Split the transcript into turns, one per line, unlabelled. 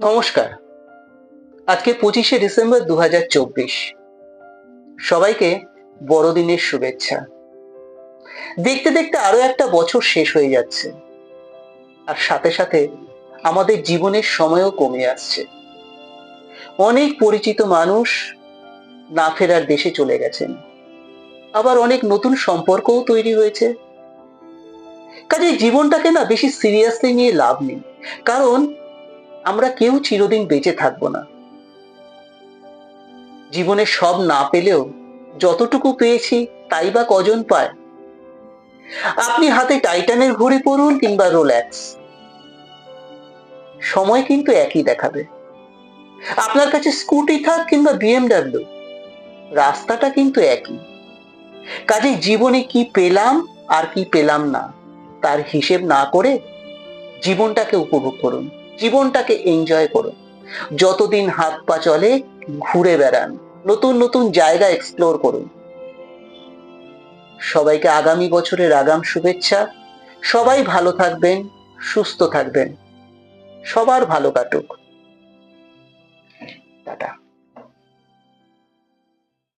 নমস্কার। আজকে পঁচিশে ডিসেম্বর দু হাজার চব্বিশ। সবাইকে বড়দিনের শুভেচ্ছা। দেখতে দেখতে আরও একটা বছর শেষ হয়ে যাচ্ছে। আর সাথে সাথে আমাদের জীবনের সময়ও কমে আসছে। অনেক পরিচিত মানুষ না ফেরার দেশে চলে গেছেন। আবার অনেক নতুন সম্পর্কও তৈরি হয়েছে। কাজে জীবনটাকে না বেশি সিরিয়াসলি নিয়ে লাভ নেই। কারণ আমরা কেউ চিরদিন বেঁচে থাকব না। জীবনে সব না পেলেও যতটুকু পেয়েছি, তাই বা কজন পায়? আপনি হাতে টাইটানের ঘড়ি পরুন কিংবা রোল্যাক্স। সময় কিন্তু একই দেখাবে। আপনার কাছে স্কুটি থাক কিংবা বিএমডাব্লিউ, রাস্তাটা কিন্তু একই। কাজে জীবনে কি পেলাম আর কি পেলাম না, তার হিসেব না করে জীবনটাকে উপভোগ করুন। জীবনটাকে এনজয় করুন। যতদিন হাত পা চলে, ঘুরে বেড়ান। নতুন নতুন জায়গা এক্সপ্লোর করুন। সবাইকে আগামী বছরের আগাম শুভেচ্ছা। সবাই ভালো থাকবেন, সুস্থ থাকবেন। সবার ভালো কাটুক। টাটা।